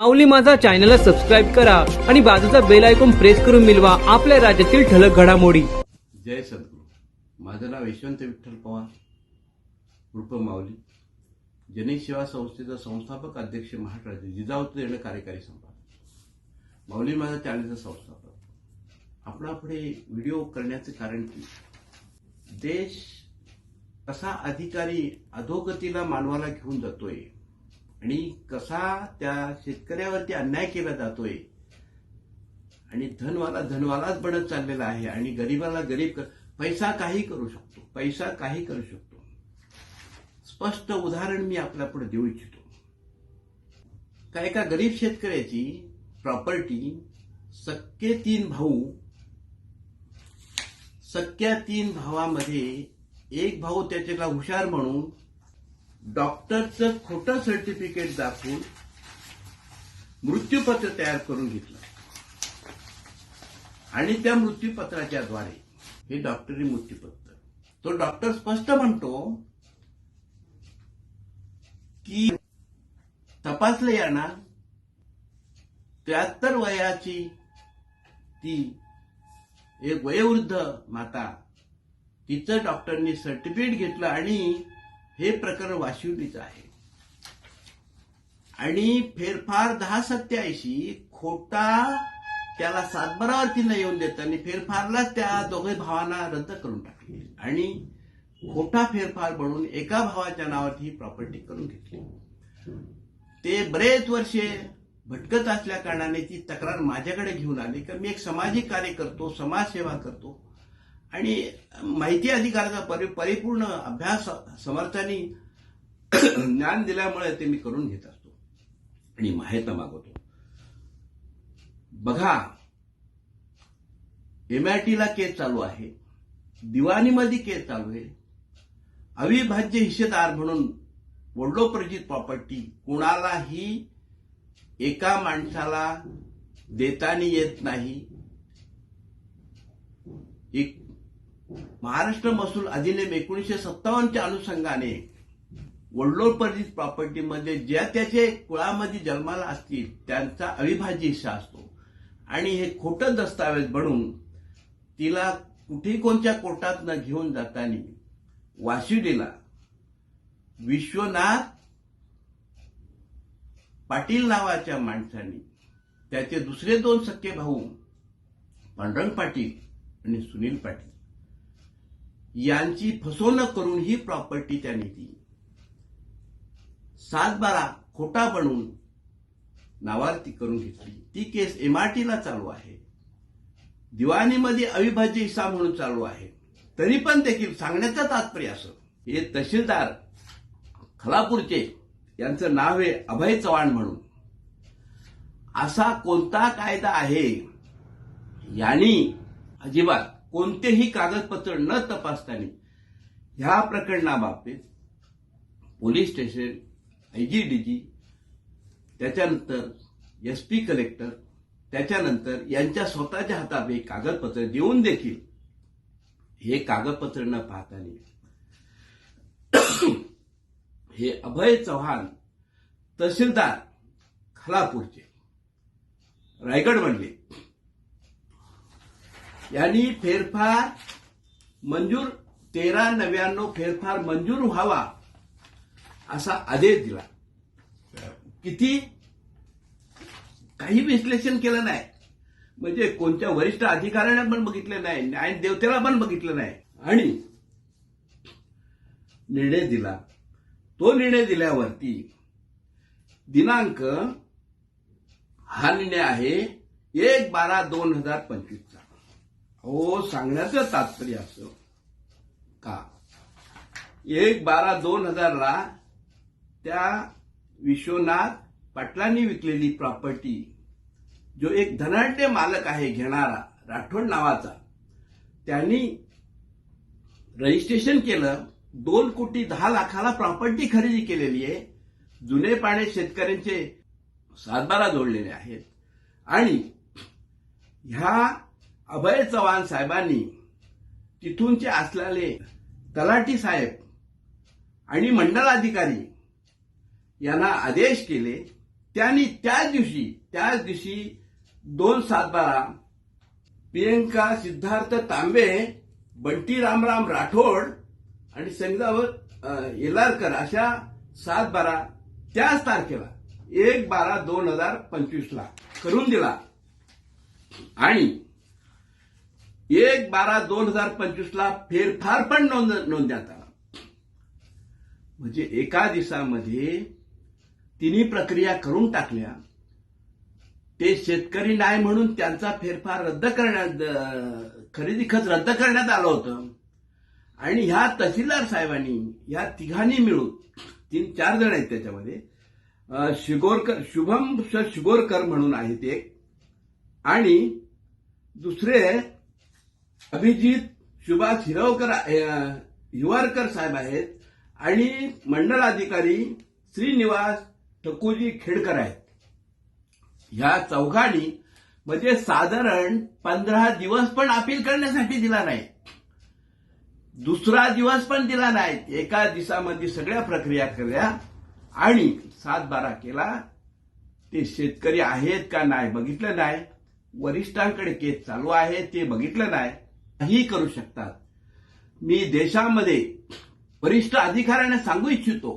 माऊली माझा चॅनलला सबस्क्राईब करा आणि बाजूचा बेल आयकॉन प्रेस करून मिळवा आपल्या राज्यातील ठळक घडामोडी. जय सद्गुरू. माझं नाव यशवंत विठ्ठल पवार उर्फ माऊली. जनक सेवा संस्थेचा संस्थापक अध्यक्ष महाराष्ट्राचे जिजाऊ देणं कार्यकारी संपादक. माऊली माझा चॅनलचा संस्थापक. आपणापुढे व्हिडिओ करण्याचं कारण की देश कसा अधिकारी अधोगतीला मानवाला घेऊन जातोय आणि कसा त्या शेतकऱ्यावरती अन्याय केला जातोय. आणि धनवाला धनवालाच बनत चाललेला आहे आणि गरीबाला गरीब कर पैसा काही करू शकतो पैसा काही करू शकतो. स्पष्ट उदाहरण मी आपल्या पुढे देऊ इच्छितो. का एका गरीब शेतकऱ्याची प्रॉपर्टी सक्के तीन भाऊ सक्क्या तीन भावामध्ये एक भाऊ त्याच्याला हुशार म्हणून डॉक्टरचं खोटं सर्टिफिकेट दाखवून मृत्यूपत्र तयार करून घेतलं. आणि त्या मृत्यूपत्राच्या द्वारे हे डॉक्टरी मृत्यूपत्र. तो डॉक्टर स्पष्ट म्हणतो की तपासले येणार त्र्याहत्तर वयाची ती एक वयोवृद्ध माता तिचं डॉक्टरनी सर्टिफिकेट घेतलं आणि हे प्रकरण वाशिवलीचं आहे. आणि फेरफार दहा सत्याऐंशी खोटा त्याला सातबारावरती न येऊन देत आणि फेरफारलाच त्या दोघे भावांना रद्द करून टाकली. आणि खोटा फेरफार बनवून एका भावाच्या नावावरती ही प्रॉपर्टी करून घेतली. ते बरेच वर्षे भटकत असल्या कारणाने ती तक्रार माझ्याकडे घेऊन आली. की मी एक सामाजिक कार्य करतो समाजसेवा करतो. आणि माहिती अधिकाराचा परि परिपूर्ण अभ्यास समर्थांनी ज्ञान दिल्यामुळे ते मी करून घेत असतो. आणि माहिती मागवतो. बघा एमआयटीला केस चालू आहे. दिवाणीमध्ये केस चालू आहे. अविभाज्य हिस्सेदार म्हणून वडलोप्रजित प्रॉपर्टी कुणालाही एका माणसाला देताना येत नाही. एक महाराष्ट्र महसूल अधिनियम एकोणीसशे सत्तावन्नच्या अनुषंगाने वडलोर परिचित प्रॉपर्टीमध्ये ज्या त्याचे कुळामध्ये जन्माला असतील त्यांचा अविभाज्य हिस्सा असतो. आणि हे खोटं दस्तावेज बनून तिला कुठे कोणत्या कोर्टात न घेऊन जाताना वाशिवलीला विश्वनाथ पाटील नावाच्या माणसाने त्याचे दुसरे दोन सख्खे भाऊ पांडुरंग पाटील आणि सुनील पाटील. यांची फसवणूक करून ही प्रॉपर्टी त्यांनी ती सात बारा खोटा बनवून नावार्थी करून घेतली. ती केस एमआरटीला चालू आहे. दिवाणीमध्ये अविभाज्य हिस्सा म्हणून चालू आहे. तरी पण देखील सांगण्याचं तात्पर्य असं. हे तहसीलदार खलापूरचे यांचं नाव आहे अभय चव्हाण म्हणून. असा कोणता कायदा आहे? यांनी अजिबात कोणतेही कागदपत्र न तपासताना ह्या प्रकरणाबाबतीत पोलीस स्टेशन आयजीडीजी त्याच्यानंतर एस पी कलेक्टर त्याच्यानंतर यांच्या स्वतःच्या हातात हे कागदपत्र देऊन देखील हे कागदपत्र न पाहताना हे अभय चव्हाण तहसीलदार खलापूरचे रायगड म्हणले यांनी फेरफार मंजूर तेरा नव्याण्णव फेरफार मंजूर व्हावा असा आदेश दिला. किती? काही विश्लेषण केलं नाही. म्हणजे कोणत्या वरिष्ठ अधिकाऱ्याने पण बघितलं नाही न्याय देवतेला पण बघितलं नाही. आणि निर्णय दिला. तो निर्णय दिल्यावरती दिनांक हा निर्णय आहे एक बारा दोन हजार पंचवीसचा. हो सांगण्याचं तात्पर्य असं. का? एक बारा दोन हजारला त्या विश्वनाथ पाटलांनी विकलेली प्रॉपर्टी जो एक धनाढ्य मालक आहे घेणारा राठोड नावाचा त्यांनी रजिस्ट्रेशन केलं. दोन कोटी दहा लाखाला प्रॉपर्टी खरेदी केलेली आहे. जुने पाणे शेतकऱ्यांचे सातबारा जोडलेले आहेत. आणि ह्या अभय चव्हाण साहेबांनी तिथूनचे असलेले तलाठी साहेब आणि मंडलाधिकारी यांना आदेश केले. त्यांनी त्याच दिवशी त्याच दिवशी दोन सात बारा प्रियंका सिद्धार्थ तांबे बंटी रामराम राठोड आणि संगीतावर येलारकर अशा सात बारा त्याच तारखेला एक बारा दोन हजार पंचवीसला करून दिला. आणि एक बारा दोन हजार पंचवीस ला फेरफार पण नोंद नोंदण्यात आला. म्हणजे एका दिवसामध्ये तिन्ही प्रक्रिया करून टाकल्या. ते शेतकरी नाही म्हणून त्यांचा फेरफार रद्द करण्यात खरेदी खत रद्द करण्यात आलं होतं. आणि ह्या तहसीलदार साहेबांनी ह्या तिघांनी मिळून तीन चार जण आहेत त्याच्यामध्ये शिगोरकर शुभम शिगोरकर म्हणून आहेत एक. आणि दुसरे अभिजित सुभाष हिरवकर हिवारकर साहेब आहेत आणि मंडल अधिकारी श्रीनिवास ठकुजी खेडकर आहेत. या चौघांनी म्हणजे साधारण पंधरा दिवस पण अपील करण्यासाठी दिला नाही. दुसरा दिवस पण दिला नाही. एका दिवसामध्ये सगळ्या प्रक्रिया केल्या आणि सात बारा केला. ते शेतकरी आहेत का नाही बघितलं नाही. वरिष्ठांकडे केस चालू आहे ते बघितलं नाही. ही करू शकतात. मी देशामध्ये वरिष्ठ अधिकाऱ्यांना सांगू इच्छितो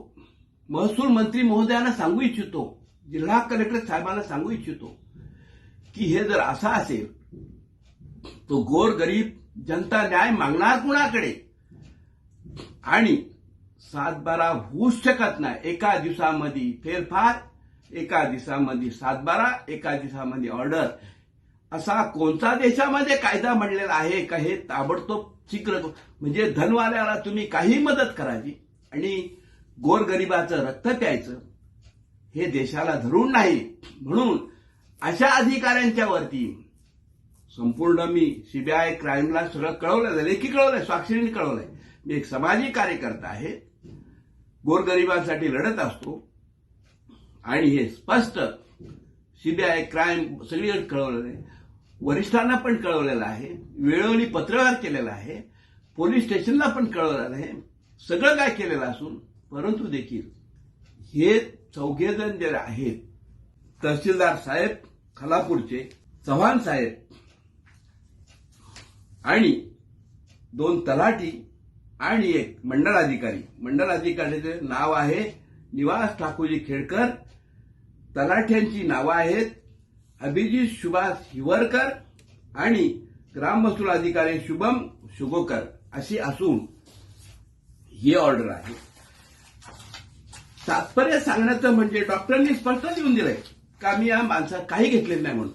महसूल मंत्री महोदयांना सांगू इच्छितो जिल्हा कलेक्टर साहेबांना सांगू इच्छितो की हे जर असा असेल तो गोर गरीब जनता न्याय मागणार कुणाकडे? आणि सातबारा होऊच शकत नाही. एका दिवसामध्ये फेरफार एका दिवसामध्ये सातबारा एका दिवसामध्ये ऑर्डर. असा कोणता देशामध्ये कायदा म्हणलेला आहे का हे ताबडतोब शीघ्र म्हणजे धनवाल्याला तुम्ही काही मदत करावी आणि गोरगरिबाचं रक्त प्यायचं हे देशाला धरून नाही. म्हणून अशा अधिकाऱ्यांच्या वरती संपूर्ण मी सीबीआय क्राईमला सगळं कळवलं लेखी कळवलंय स्वाक्षरीने कळवलंय. मी एक समाजी कार्यकर्ता आहे गोरगरिबांसाठी लढत असतो आणि हे स्पष्ट सीबीआय क्राईम सगळीकडे कळवलं आहे. वरिष्ठांना पण कळवलेलं आहे वेळोवेळी पत्रव्यवहार केलेला आहे पोलीस स्टेशनला पण कळवलेलं आहे सगळं काय केलेलं असून परंतु देखील हे चौघेजण जे आहेत तहसीलदार साहेब खलापूरचे चव्हाण साहेब आणि दोन तलाठी आणि एक मंडळ अधिकारी मंडळ अधिकाऱ्याचे नाव आहे निवास ठाकूरजी खेडकर. तलाठ्यांची नावं आहेत अभिजित सुभाष हिवरकर आणि ग्राममहसूल अधिकारी शुभम शुगोकर अशी असून ही ऑर्डर आहे. तात्पर्य सांगण्याचं म्हणजे डॉक्टरांनी स्पष्ट लिहून दिलंय का मी या माणसात काही घेतलेलं नाही म्हणून.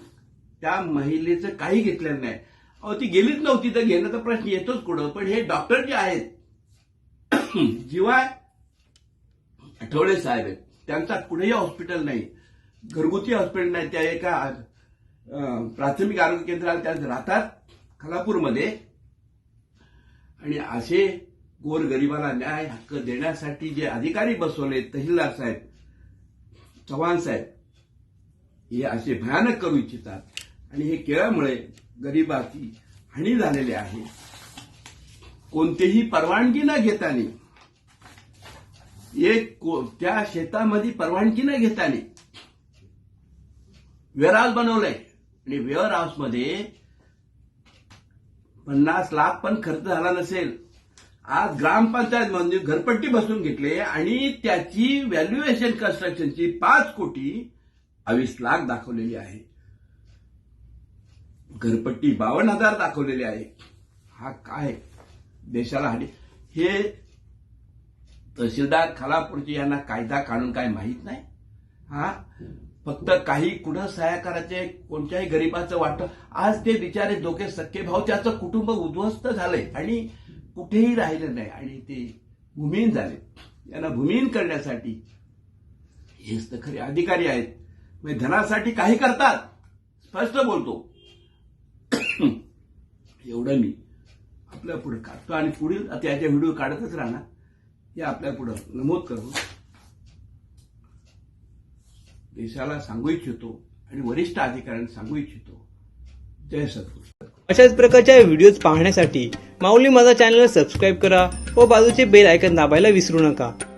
त्या महिलेचं काही घेतलेलं नाही. अहो ती गेलीच नव्हती तर घेण्याचा प्रश्न येतोच कुठं पण हे डॉक्टर जे आहेत जिवाय आठवडे साहेब आहेत. त्यांचा कुठेही हॉस्पिटल नाही. घरगुती हॉस्पिटल नाही त्या एका प्राथमिक आरोग्य केंद्राला त्या राहतात खालापूरमध्ये. आणि असे गोरगरिबाला न्याय हक्क देण्यासाठी जे अधिकारी बसवले तहसीलदार साहेब चव्हाण साहेब हे असे भयानक करू इच्छितात. आणि हे केळामुळे गरिबाची हानी झालेली आहे. कोणतीही परवानगी न घेतानी एक को- त्या शेतामध्ये परवानगी न घेतानी वेअरहाऊस बनवलंय. आणि वेअर हाऊसमध्ये पन्नास लाख पण खर्च झाला नसेल. आज ग्रामपंचायत म्हणजे घरपट्टी बसून घेतले आणि त्याची व्हॅल्युएशन कन्स्ट्रक्शनची पाच कोटी बावीस लाख दाखवलेली आहे. घरपट्टी बावन्न हजार दाखवलेली आहे. हा काय देशाला हाडी हे तहसीलदार खालापूरचे यांना कायदा काढून काय माहीत नाही? हा? फक्त काही कुठं सहाय्य करायचे कोणत्याही गरीबाचं वाटतं. आज ते बिचारे दोघे सख्खे भाऊ त्याचं कुटुंब उद्ध्वस्त झालंय आणि कुठेही राहिलं नाही. आणि ते भूमिहीन झाले. यांना भूमिहीन करण्यासाठी हेच तर खरे अधिकारी आहेत. म्हणजे धनासाठी काही करतात? स्पष्ट बोलतो. एवढं मी आपल्या पुढे काढतो आणि पुढील त्याचे व्हिडिओ काढतच राहणार. हे आपल्या पुढं नमूद करतो. देशाला सांगू इच्छितो आणि वरिष्ठ अधिकाऱ्यांना सांगू इच्छितो. जय सद्गुरू. अशाच प्रकारच्या व्हिडिओज पाहण्यासाठी माऊली माझा चॅनल सबस्क्राईब करा व बाजूचे बेल आयकन दाबायला विसरू नका.